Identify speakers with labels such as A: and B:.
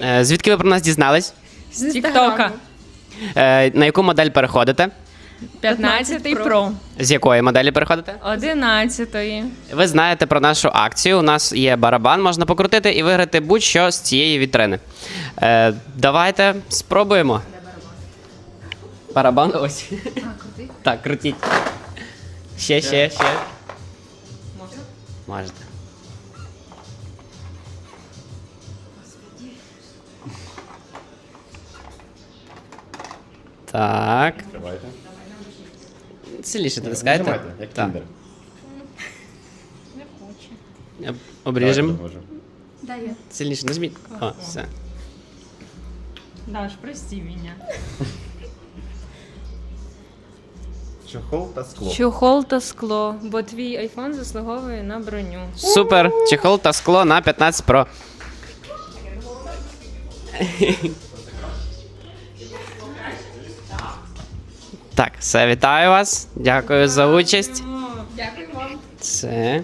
A: Е, Звідки ви про нас дізнались?
B: З Тіктока.
A: Е, На яку модель переходите?
B: 15 Pro.
A: З якої моделі переходите?
B: 11
A: Ви знаєте про нашу акцію. У нас є барабан, можна покрутити і виграти будь-що з цієї вітрини. Е, давайте спробуємо. Барабан ось. Так, крутіть. Ще, ще, ще. Можете. Так.
C: Давайте.
A: Сильніше натискайте.
C: Нажимайте, як
A: Так.
C: кіндер.
A: Об- Обріжемо.
C: Давайте, може.
A: Сильніше нажміть. О, все.
B: Даш, прости мене.
C: Чохол та скло.
B: Чохол та скло, бо твій айфон заслуговує на броню.
A: Супер. Чехол та скло на 15 Pro. Так, все, вітаю вас. Дякую за участь.
D: Дякую вам.
A: Це.